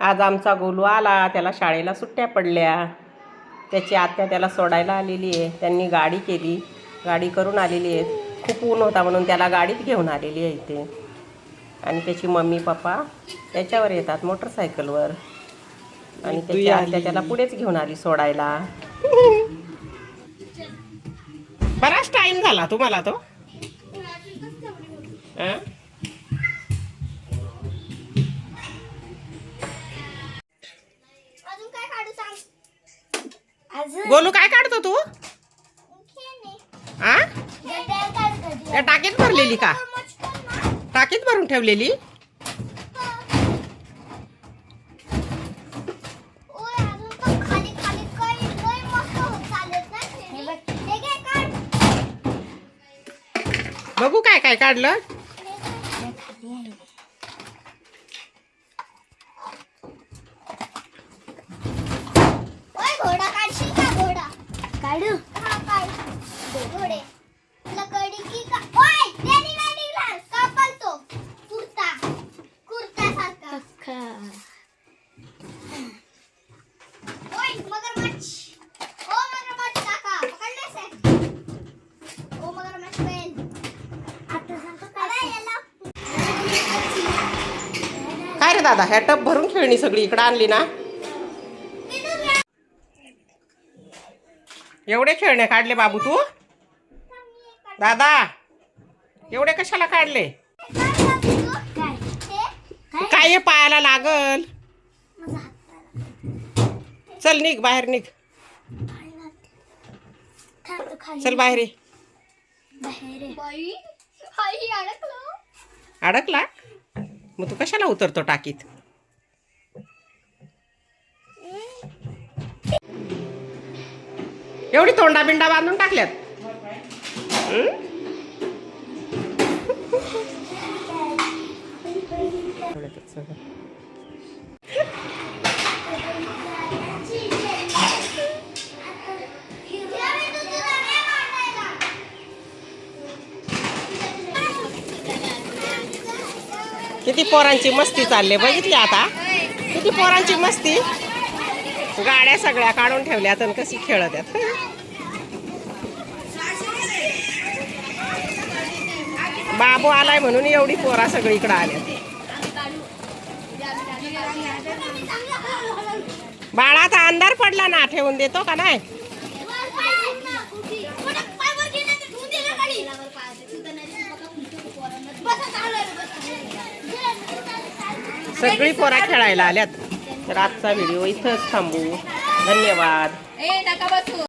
आज आमचा गोलू आला त्याला शाळेला सुट्ट्या पडल्या. त्याची आत्या त्याला सोडायला आलेली आहे. त्यांनी गाडी केली. गाडी करून आलेली आहे. खूप ऊन होता म्हणून त्याला गाडीत घेऊन आलेली आहे इथे. आणि त्याची मम्मी पप्पा त्याच्यावर येतात मोटरसायकलवर. आणि त्याची आत्या त्याला पुढेच घेऊन आली सोडायला. बराच टाइम झाला तुम्हाला तो. गोलू काय काढतो तू. आ. या टाकीत भरलेली का. टाकीत भरून ठेवलेली. बघू काय काय काढलं ओय, घोडा काढशील का घोडा काढू हा की का? ओय ते निघा निघला कापल तो कुर्ता. कुर्ता सारखा ओय मगरमच्छ. ओ मगरमच्छ काका. पकडलेस आहे ओ मगरमच्छ पेन. आता सांगतो काय याला. काय रे दादा? ह्या टप भरून खेळणी सगळी इकडं आणली ना? एवढे खेळणे काढले बाबू तू? दादा एवढे कशाला काढले? काय हे पायाला लागल? चल निघ बाहेर निघ. चल बाहेर ये. बाई हाई अडकलो. अडकला? मग तू कशाला उतरतो टाकीत? एवढी तोंडा बिंडा बांधून टाकल्यात. किती पोरांची मस्ती चालली बघितली आता? किती पोरांची मस्ती? गाड्या सगळ्या काढून ठेवल्यात आणि कशी खेळत आहेत. बाबू आलाय म्हणून एवढी पोरा सगळीकडे आल्या बाळा आता अंधार पडला ना ठेवून देतो का नाही? सगळी पोरा खेळायला आल्यात. तर आजचा व्हिडिओ इथंच थांबू. धन्यवाद. ए नका बसू.